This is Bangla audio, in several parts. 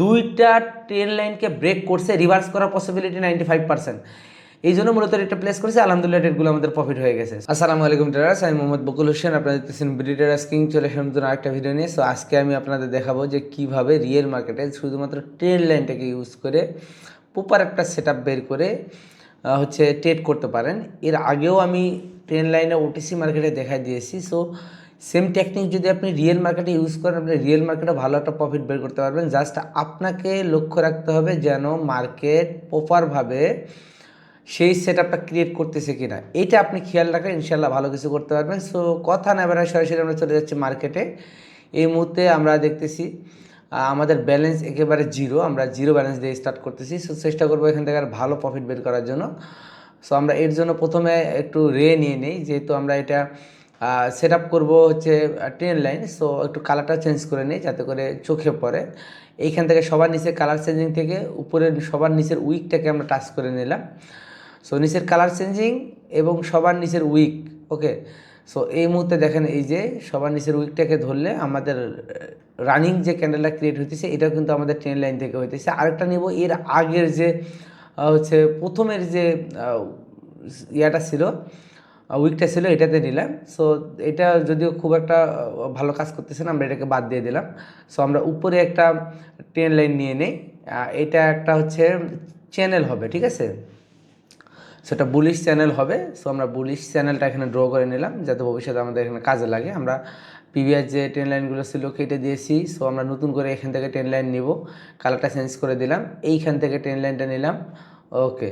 দুইটা ট্রেন লাইনকে ব্রেক করছে রিভার্স করার পসিবিলিটি নাইনটি ফাইভ পার্সেন্ট এই জন্য মূলত রেটটা প্লেস করেছে, আলহামদুলিল্লাহ রেটগুলো আমাদের প্রফিট হয়ে গেছে। আসসালামু আলাইকুম ট্রেডার্স আমি মোহাম্মদ বকুল হোসেন, আপনারা দেখতেছেন বিডি ট্রেডার্স কিং চলে এসে নতুন আরেকটা ভিডিও নিয়ে। সো আজকে আমি আপনাদের দেখাবো যে কীভাবে রিয়েল মার্কেটে শুধুমাত্র ট্রেন লাইনটাকে ইউজ করে প্রপার একটা সেট বের করে হচ্ছে ট্রেড করতে পারেন। এর আগেও আমি ট্রেন লাইনে ওটিসি মার্কেটে দেখাই দিয়েছি। সো সেম টেকনিক যদি আপনি রিয়েল মার্কেটে ইউজ করেন, আপনি রিয়েল মার্কেটে ভালো একটা প্রফিট বের করতে পারবেন। জাস্ট আপনাকে লক্ষ্য রাখতে হবে যেন মার্কেট প্রপারভাবে সেই সেট আপটা ক্রিয়েট করতেছে কিনা। এইটা আপনি খেয়াল রাখলে ইনশাল্লাহ ভালো কিছু করতে পারবেন। সো কথা না বেড়ায় সরাসরি আমরা চলে যাচ্ছি মার্কেটে এই মুহূর্তে আমরা দেখতেছি আমাদের ব্যালেন্স একেবারে জিরো আমরা জিরো ব্যালেন্স দিয়ে স্টার্ট করতেছি। সো চেষ্টা করব এখান থেকে আর ভালো প্রফিট বের করার জন্য। সো আমরা এর জন্য প্রথমে একটু রে নিয়ে নিই, যেহেতু আমরা এটা সেট আপ করব হচ্ছে ট্রেন লাইন সো একটু কালারটা চেঞ্জ করে নিই যাতে করে চোখে পড়ে। এইখান থেকে সবার নিচে কালার চেঞ্জিং থেকে উপরের, সবার নিচের উইকটাকে আমরা টাচ করে নিলাম। সো নিচের কালার চেঞ্জিং এবং সবার নিচের উইক ওকে সো এই মুহূর্তে দেখেন এই যে সবার নিচের উইকটাকে ধরলে আমাদের রানিং যে ক্যান্ডেলটা ক্রিয়েট হইতেছে, এটাও কিন্তু আমাদের ট্রেন লাইন থেকে হইতেছে। আরেকটা নিব, এর আগের যে হচ্ছে প্রথমের যে ইয়াটা ছিল উইকটা ছিল, এটাতে নিলাম। সো এটা যদিও খুব একটা ভালো কাজ করতেছে না, আমরা এটাকে বাদ দিয়ে দিলাম। সো আমরা উপরে একটা ট্রেন লাইন নিয়ে নেই। এটা একটা হচ্ছে চ্যানেল হবে, ঠিক আছে? সেটা বুলিশ চ্যানেল হবে। সো আমরা বুলিশ চ্যানেলটা এখানে ড্র করে নিলাম, যাতে ভবিষ্যতে আমাদের এখানে কাজে লাগে। আমরা প্রিভিয়াস যে ট্রেন লাইনগুলো ছিল, কেটে দিয়েছি। সো আমরা নতুন করে এখান থেকে ট্রেন লাইন নিব। কালারটা চেঞ্জ করে দিলাম। এইখান থেকে ট্রেন লাইনটা নিলাম। ওকে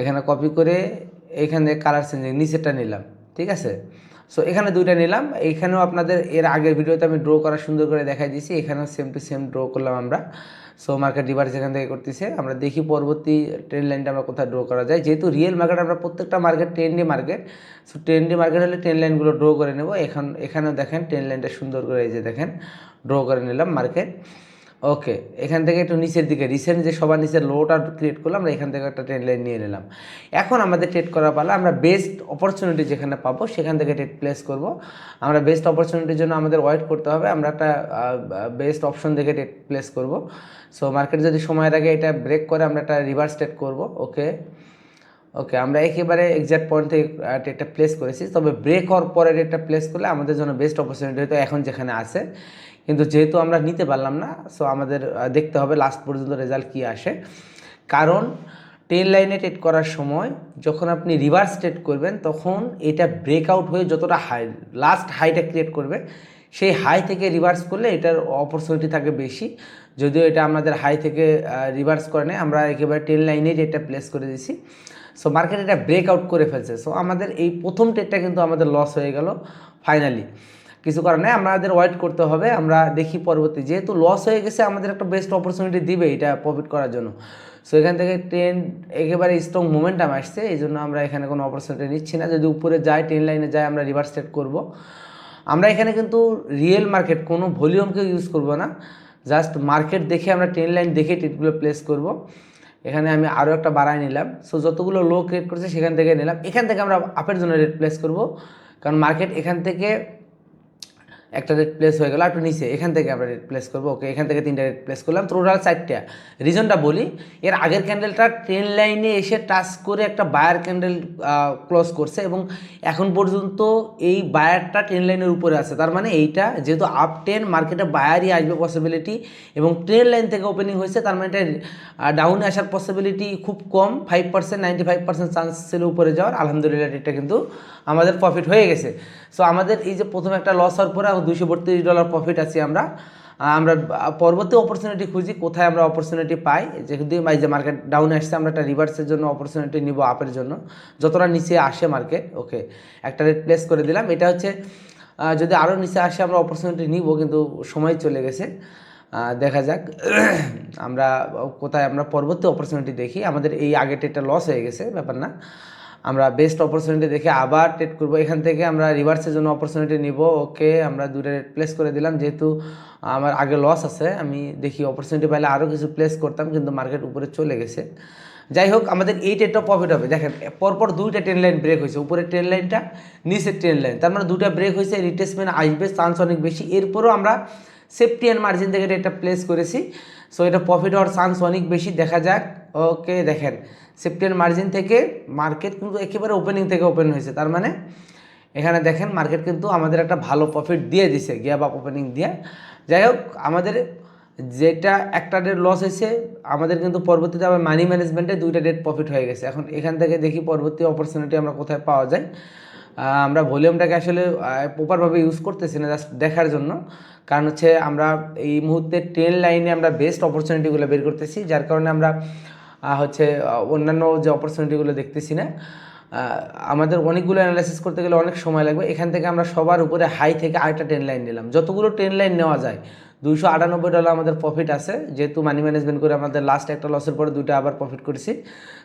এখানে কপি করে এইখান থেকে কালার চেঞ্জিং নিচেরটা নিলাম, ঠিক আছে? সো এখানে দুইটা নিলাম এইখানেও আপনাদের এর আগের ভিডিওতে আমি ড্র করা সুন্দর করে দেখাই দিয়েছি, এখানেও সেম টু সেম ড্র করলাম আমরা। সো মার্কেট রিভার্স এখান থেকে করতেছে, আমরা দেখি পরবর্তী ট্রেন লাইনটা আমরা কোথায় ড্র করা যায়। যেহেতু রিয়েল মার্কেট আমরা প্রত্যেকটা market trendy market so trendy market হলে ট্রেন লাইনগুলো ড্র করে নেব। এখন, এখানেও দেখেন ট্রেন লাইনটা সুন্দর করে এই যে দেখেন ড্র করে নিলাম মার্কেট ওকে এখান থেকে একটু নিচের দিকে রিসেন্ট যে সবার নিচের লোটা ক্রিয়েট করলাম, আমরা এখান থেকে একটা ট্রেন লাইন নিয়ে নিলাম। এখন আমাদের ট্রেড করার পালা, আমরা বেস্ট অপরচুনিটি যেখানে পাবো, সেখান থেকে ট্রেড প্লেস করব। আমরা বেস্ট অপরচুনিটির জন্য আমাদের ওয়েট করতে হবে, আমরা একটা বেস্ট অপশন দেখে ট্রেড প্লেস করব। সো মার্কেট যদি সময়ের আগে এটা ব্রেক করে, আমরা একটা রিভার্স ট্রেড করব ওকে ওকে আমরা একেবারে এক্সাক্ট পয়েন্ট থেকে ডেটটা প্লেস করেছি। তবে ব্রেক হওয়ার পরে ডেটটা প্লেস করলে আমাদের জন্য বেস্ট অপরচুনিটি হয়তো এখন যেখানে আছে। কিন্তু যেহেতু আমরা নিতে পারলাম না সো আমাদের দেখতে হবে লাস্ট পর্যন্ত রেজাল্ট কী আসে। কারণ টেন লাইনে ট্রেড করার সময় যখন আপনি রিভার্স ট্রেড করবেন, তখন এটা ব্রেকআউট হয়ে যতটা হাই লাস্ট হাইটা ক্রিয়েট করবে, সেই হাই থেকে রিভার্স করলে এটার অপরচুনিটি থাকে বেশি। যদিও এটা আমাদের হাই থেকে রিভার্স করে নেয় আমরা একেবারে টেন লাইনে এটা প্লেস করে দিয়েছি। সো মার্কেট এটা ব্রেকআউট করে ফেলছে। সো আমাদের এই প্রথম ট্রেডটা কিন্তু আমাদের লস হয়ে গেল ফাইনালি কিছু কারণে আমাদের ওয়েট করতে হবে, আমরা দেখি পরবর্তী। যেহেতু লস হয়ে গেছে, আমাদের একটা বেস্ট অপরচুনিটি দিবে এটা প্রফিট করার জন্য। সো এখান থেকে ট্রেন একেবারে স্ট্রং মোমেন্টাম আসছে এই জন্য আমরা এখানে কোনো অপরচুনিটি নিচ্ছি না। যদি উপরে যায় ট্রেন লাইনে যায় আমরা রিভার্স ট্রেড করব। আমরা এখানে কিন্তু রিয়েল মার্কেট কোনো ভলিউমকে ইউজ করব না। জাস্ট মার্কেট দেখে আমরা ট্রেন লাইন দেখে ট্রেডগুলো প্লেস করব। এখানে আমি আরও একটা বাড়ায় নিলাম। সো যতগুলো লো ক্রিয়েট করছে, সেখান থেকে নিলাম। এখান থেকে আমরা আপের জন্য রেট প্লেস করব। কারণ মার্কেট এখান থেকে একটা রেট প্লেস হয়ে গেল একটু নিচে, এখান থেকে আমরা রেট প্লেস করব। ওকে এখান থেকে তিনটা রেট প্লেস করলাম। টোটাল চারটা। রিজনটা বলি, এর আগের ক্যান্ডেলটা ট্রেন লাইনে এসে টাচ করে একটা বায়ার ক্যান্ডেল ক্লোজ করছে এবং এখন পর্যন্ত এই বায়ারটা ট্রেন লাইনের উপরে আছে। তার মানে এইটা যেহেতু আপ টেন মার্কেটে বায়ারই আসবে পসিবিলিটি এবং ট্রেন লাইন থেকে ওপেনিং হয়েছে, তার মানে এটা ডাউনে আসার পসিবিলিটি খুব কম। Five percent ninety five percent chance ছিল উপরে যাওয়ার। আলহামদুলিল্লাহ এটা কিন্তু আমাদের প্রফিট হয়ে গেছে। সো আমাদের এই যে প্রথম একটা লস হওয়ার পরে দুশো বত্রিশ ডলার প্রফিট আছি আমরা। আমরা পরবর্তী অপরচুনিটি খুঁজি, কোথায় আমরা অপরচুনিটি পাই। যেহেতু এই যে মার্কেট ডাউনে আসছে, আমরা একটা রিভার্সের জন্য অপরচুনিটি নিব আপের জন্য। যতটা নিচে আসে মার্কেট ওকে একটা রেট প্লেস করে দিলাম। এটা হচ্ছে যদি আরও নিচে আসে, আমরা অপরচুনিটি নিব, কিন্তু সময় চলে গেছে। দেখা যাক, আমরা কোথায় আমরা পরবর্তী অপরচুনিটি দেখি। আমাদের এই আগেটা ট্রেডটা লস হয়ে গেছে, ব্যাপার না। আমরা বেস্ট অপরচুনিটি দেখে আবার ট্রেড করব। এখান থেকে আমরা রিভার্সের জন্য অপরচুনিটি নিব। ওকে আমরা দুটো রেট প্লেস করে দিলাম। যেহেতু আমার আগে লস আছে, আমি দেখি অপরচুনিটি পাইলে আরও কিছু প্লেস করতাম, কিন্তু মার্কেট উপরে চলে গেছে। যাই হোক, আমাদের এই ট্রেডটা প্রফিট হবে। দেখেন, পরপর দুইটা ট্রেন লাইন ব্রেক হয়েছে। উপরের ট্রেন লাইনটা নিচের ট্রেন লাইন তার মানে দুটা ব্রেক হয়েছে রিটেসমেন্ট আসবে চান্স অনেক বেশি। এরপরও আমরা সেফটি অ্যান্ড মার্জিন থেকে এটা প্লেস করেছি। সো এটা প্রফিট হওয়ার চান্স অনেক বেশি। দেখা যাক। ওকে দেখেন অ্যান্ড মার্জিন থেকে মার্কেট কিন্তু একেবারে ওপেনিং থেকে ওপেন হয়েছে। তার মানে এখানে দেখেন মার্কেট কিন্তু আমাদের একটা ভালো প্রফিট দিয়ে দিছে গিয়া বা ওপেনিং দিয়ে। যাই হোক, আমাদের যেটা একটা ডেট লস হয়েছে, আমাদের কিন্তু পরবর্তীতে আবার মানি ম্যানেজমেন্টে দুইটা ডেট প্রফিট হয়ে গেছে। এখন এখান থেকে দেখি পরবর্তী অপরচুনিটি আমরা কোথায় পাওয়া যায়। আমরা ভলিউমটাকে আসলে প্রপারভাবে ইউজ করতেছি না জাস্ট দেখার জন্য। কারণ হচ্ছে আমরা এই মুহূর্তে ট্রেন লাইনে আমরা বেস্ট অপরচুনিটিগুলো বের করতেছি, যার কারণে আমরা হচ্ছে অন্যান্য যে অপরচুনিটিগুলো দেখতেছি না আমাদের অনেকগুলো অ্যানালাইসিস করতে গেলে অনেক সময় লাগবে। এখান থেকে আমরা সবার উপরে হাই থেকে আরেকটা ট্রেন লাইন নিলাম। যতগুলো ট্রেন লাইন নেওয়া যায়, দুইশো আটানব্বই ডলার আমাদের প্রফিট আছে, যেহেতু মানি ম্যানেজমেন্ট করে আমাদের লাস্ট একটা লসের পরে দুইটা আবার প্রফিট করেছি।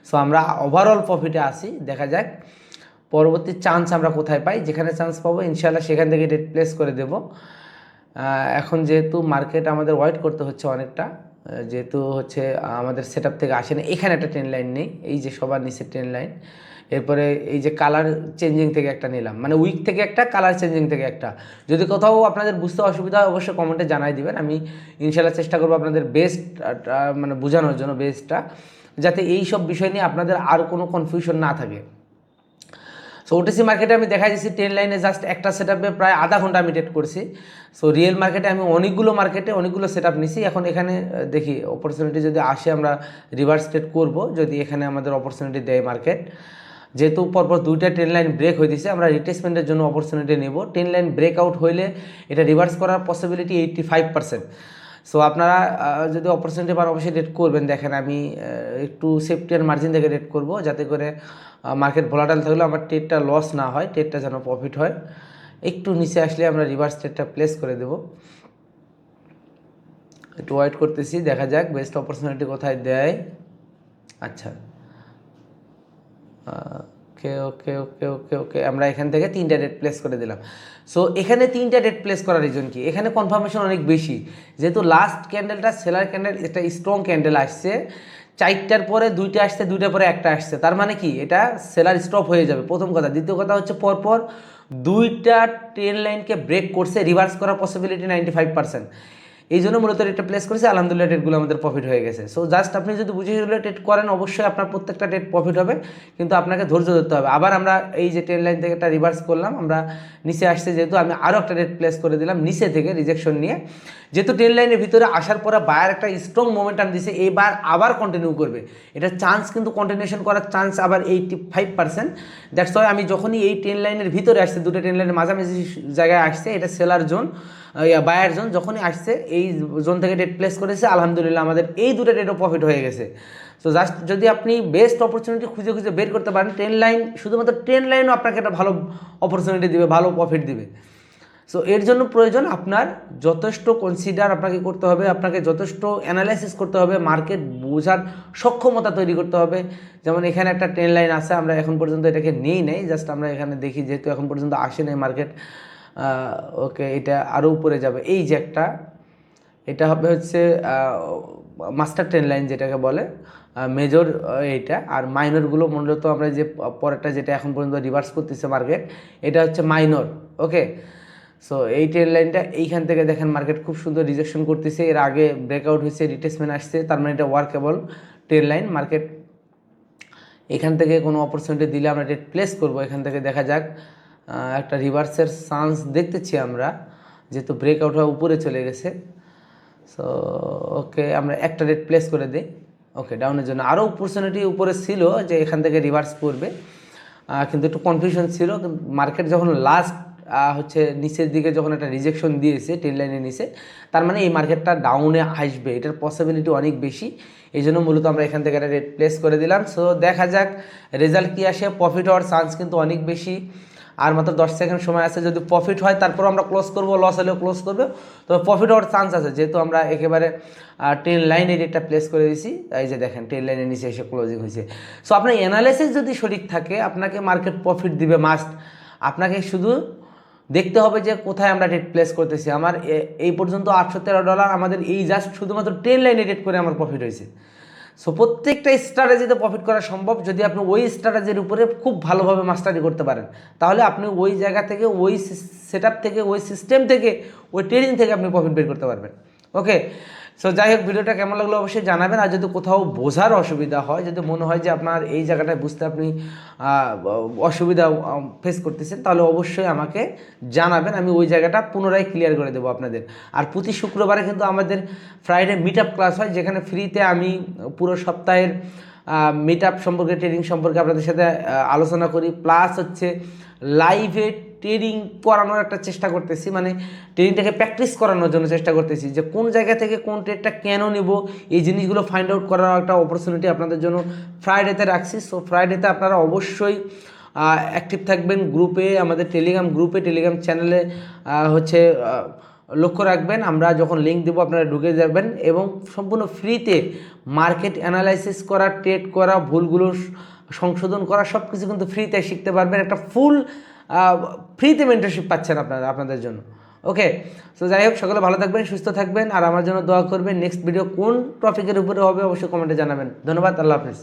সো আমরা ওভারঅল প্রফিটে আসি দেখা যাক। পরবর্তী চান্স আমরা কোথায় পাই, যেখানে চান্স পাবো ইনশাল্লাহ সেখান থেকে রেট প্লেস করে দেব। এখন যেহেতু মার্কেট আমাদের ওয়েট করতে হচ্ছে অনেকটা যেহেতু হচ্ছে আমাদের সেট থেকে আসে না, এখানে একটা ট্রেন লাইন নেই, এই যে সবার নিচে ট্রেন লাইন এরপরে এই যে কালার চেঞ্জিং থেকে একটা নিলাম মানে উইক থেকে একটা কালার চেঞ্জিং থেকে একটা। যদি কোথাও আপনাদের বুঝতে অসুবিধা হয়, অবশ্যই কমেন্টে জানাই দিবেন। আমি ইনশাল্লাহ চেষ্টা করব আপনাদের বেস্ট মানে বোঝানোর জন্য বেস্টটা যাতে এই সব বিষয় নিয়ে আপনাদের আর কোনো কনফিউশন না থাকে। সো ওটিসি মার্কেটে আমি দেখা যাচ্ছি ট্রেন লাইনে জাস্ট একটা সেট প্রায় আধা ঘণ্টা আমি ট্রেড করছি। সো রিয়েল মার্কেটে আমি অনেকগুলো মার্কেটে অনেকগুলো সেট আপ নিছি। এখন এখানে দেখি অপরচুনিটি যদি আসে আমরা রিভার্স ট্রেড করব, যদি এখানে আমাদের অপরচুনিটি দেয় মার্কেট যেহেতু পরপর দুইটা ট্রেন লাইন ব্রেক হয়ে দিয়েছে আমরা রিটেসমেন্টের জন্য অপরচুনিটি নেব। ট্রেন লাইন ব্রেক আউট হইলে এটা রিভার্স করার possibility eighty five percent so আপনারা যদি অপরচুনিটি পান, অবশ্যই রেট করবেন। দেখেন, আমি একটু সেফটি আর মার্জিন থেকে রেট করব, যাতে করে মার্কেট ভোলাটাল থাকলেও আমার ট্রেডটা লস না হয় ট্রেডটা যেন প্রফিট হয়। একটু নিচে আসলে আমরা রিভার্স ট্রেডটা প্লেস করে দেব। একটু ওয়েট করতেছি, দেখা যাক বেস্ট অপরচুনিটি কোথায় দেয়। আচ্ছা। ওকে ওকে ওকে ওকে ওকে। আমরা এখান থেকে তিনটা ডেট প্লেস করে দিলাম। সো এখানে তিনটা ডেট প্লেস করার রিজন কি? এখানে কনফার্মেশন অনেক বেশি। যেহেতু লাস্ট ক্যান্ডেলটা সেলার ক্যান্ডেল একটা স্ট্রং ক্যান্ডেল আসছে। চারটার পরে দুইটা আসছে, দুইটার পরে একটা আসছে। তার মানে কি? এটা সেলার স্টপ হয়ে যাবে। প্রথম কথা। দ্বিতীয় কথা হচ্ছে পরপর দুইটা ট্রেন লাইনকে ব্রেক করছে রিভার্স করার পসিবিলিটি নাইনটি ফাইভ পার্সেন্ট এই জন্য মূলত রেটটা প্লেস করেছে, আলহামদুলিল্লাহ টেটগুলো আমাদের প্রফিট হয়ে গেছে। সো জাস্ট আপনি যদি বুঝে শুনে টেট করেন, অবশ্যই আপনার প্রত্যেকটা টেট প্রফিট হবে, কিন্তু আপনাকে ধৈর্য ধরতে হবে। আবার আমরা এই যে ট্রেন লাইন থেকে একটা রিভার্স করলাম, আমরা নিচে আসছে যেহেতু, আমি আরও একটা রেট প্লেস করে দিলাম, নিচে থেকে রিজেকশন নিয়ে। যেহেতু ট্রেন লাইনের ভিতরে আসার পরে বায়ার একটা স্ট্রং মোমেন্টাম দিছে এইবার আবার কন্টিনিউ করবে। এটা চান্স কিন্তু কন্টিনিউশন করার চান্স আবার eighty five percent that's why আমি যখনই এই ট্রেন লাইনের ভিতরে আসছে, দুটো ট্রেন লাইনের মাঝামাঝি জায়গায় আসছে, এটা সেলার জোন বায়ার জোন যখনই আসছে, এই জোন থেকে ডেট প্লেস করেছে, আলহামদুলিল্লাহ আমাদের এই দুটো ডেটও প্রফিট হয়ে গেছে। সো জাস্ট যদি আপনি বেস্ট অপরচুনিটি খুঁজে খুঁজে বের করতে পারেন ট্রেন লাইন শুধুমাত্র ট্রেন লাইনও আপনাকে একটা ভালো অপরচুনিটি দিবে, ভালো প্রফিট দিবে। সো এর জন্য প্রয়োজন আপনার যথেষ্ট কনসিডার আপনাকে করতে হবে, আপনাকে যথেষ্ট অ্যানালাইসিস করতে হবে মার্কেট বোঝার সক্ষমতা তৈরি করতে হবে। যেমন এখানে একটা ট্রেন লাইন আছে, আমরা এখন পর্যন্ত এটাকে নেই নেই জাস্ট আমরা এখানে দেখি, যেহেতু এখন পর্যন্ত আসে নাই মার্কেট ওকে এটা আরও উপরে যাবে। এই যে একটা, এটা হবে হচ্ছে মাস্টার ট্রেন লাইন যেটাকে বলে মেজর এইটা। আর মাইনরগুলো মূলত আমরা যে পরেরটা যেটা এখন পর্যন্ত রিভার্স করতেছে মার্কেট এটা হচ্ছে মাইনর ওকে? সো এই ট্রেন লাইনটা এইখান থেকে দেখেন মার্কেট খুব সুন্দর রিজেকশন করতেছে। এর আগে ব্রেকআউট হয়েছে রিটেসমেন্ট আসছে, তার মানে এটা ওয়ার্কেবল ট্রেন লাইন মার্কেট এখান থেকে কোনো অপরচুনিটি দিলে আমরা রেট প্লেস করব। এখান থেকে দেখা যাক একটা রিভার্সের চান্স দেখতেছি আমরা, যেহেতু ব্রেকআউট হওয়া উপরে চলে গেছে। সো ওকে আমরা একটা রেট প্লেস করে দিই। ওকে ডাউনের জন্য। আরও অপরচুনিটি উপরে ছিল যে এখান থেকে রিভার্স করবে। কিন্তু একটু কনফিউশন ছিল। মার্কেট যখন লাস্ট হচ্ছে নিচের দিকে যখন একটা রিজেকশন দিয়েছে টেন লাইনের নিচে, তার মানে এই মার্কেটটা ডাউনে আসবে। এটার পসিবিলিটি অনেক বেশি। এই জন্য মূলত আমরা এখান থেকে একটা রেট প্লেস করে দিলাম। সো দেখা যাক রেজাল্ট কী আসে প্রফিট হওয়ার চান্স কিন্তু অনেক বেশি। আর মাত্র দশ সেকেন্ড সময় আছে, যদি প্রফিট হয় তারপর আমরা ক্লোজ করব লস হলেও ক্লোজ করব। তবে প্রফিট হওয়ার চান্স আছে, যেহেতু আমরা একেবারে ট্রেন লাইনের রেটটা প্লেস করে দিয়েছি। এই যে দেখেন ট্রেন লাইনের নিচে এসে ক্লোজিং হয়েছে। সো আপনার অ্যানালাইসিস যদি সঠিক থাকে, আপনাকে মার্কেট প্রফিট দিবে মাস্ট আপনাকে শুধু দেখতে হবে যে কোথায় আমরা রেট প্লেস করতেছি। আমার এই পর্যন্ত আটশো তেরো ডলার আমাদের এই জাস্ট শুধুমাত্র ট্রেন লাইনে রেট করে আমার প্রফিট হয়েছে। সো প্রত্যেকটা স্ট্র্যাটেজিতে প্রফিট করা সম্ভব যদি আপনি ওই স্ট্র্যাটেজির উপরে খুব ভালোভাবে মাস্টারি করতে পারেন। তাহলে আপনি ওই জায়গা থেকে, ওই সেট থেকে, ওই সিস্টেম থেকে, ওই ট্রেনিং থেকে আপনি প্রফিট বের করতে পারবেন। ওকে সো যাই হোক ভিডিওটা কেমন লাগল অবশ্যই জানাবেন। আর যদি কোথাও বোঝার অসুবিধা হয়, যদি মনে হয় যে আপনার এই জায়গাটায় বুঝতে আপনি অসুবিধা ফেস করতেছেন, তাহলে অবশ্যই আমাকে জানাবেন। আমি ওই জায়গাটা পুনরায় ক্লিয়ার করে দেবো আপনাদের। আর প্রতি শুক্রবারে কিন্তু আমাদের ফ্রাইডে মিট আপ ক্লাস হয়, যেখানে ফ্রিতে আমি পুরো সপ্তাহের মিট আপ সম্পর্কে ট্রেনিং সম্পর্কে আপনাদের সাথে আলোচনা করি। প্লাস হচ্ছে লাইভে ট্রেডিং করানোর একটা চেষ্টা করতেছি মানে ট্রেডিংটাকে প্র্যাকটিস করানোর জন্য চেষ্টা করতেছি যে কোন জায়গা থেকে কোন ট্রেডটা কেন নিব, এই জিনিসগুলো ফাইন্ড আউট করার একটা অপরচুনিটি আপনাদের জন্য ফ্রাইডেতে রাখছি। সো ফ্রাইডেতে আপনারা অবশ্যই অ্যাক্টিভ থাকবেন গ্রুপে আমাদের টেলিগ্রাম গ্রুপে টেলিগ্রাম চ্যানেলে হচ্ছে লক্ষ্য রাখবেন। আমরা যখন লিঙ্ক দেবো, আপনারা ঢুকে যাবেন এবং সম্পূর্ণ ফ্রিতে মার্কেট অ্যানালাইসিস করা ট্রেড করা, ভুলগুলো সংশোধন করা সব কিছু কিন্তু ফ্রিতে শিখতে পারবেন। একটা ফুল ফ্রিতে মেন্টারশিপ পাচ্ছেন আপনারা, আপনাদের জন্য। ওকে সো যাই হোক, সকলে ভালো থাকবেন, সুস্থ থাকবেন, আর আমার জন্য দোয়া করবেন। নেক্সট ভিডিও কোন টপিকের উপরে হবে, অবশ্যই কমেন্টে জানাবেন। ধন্যবাদ, আল্লাহ হাফেজ।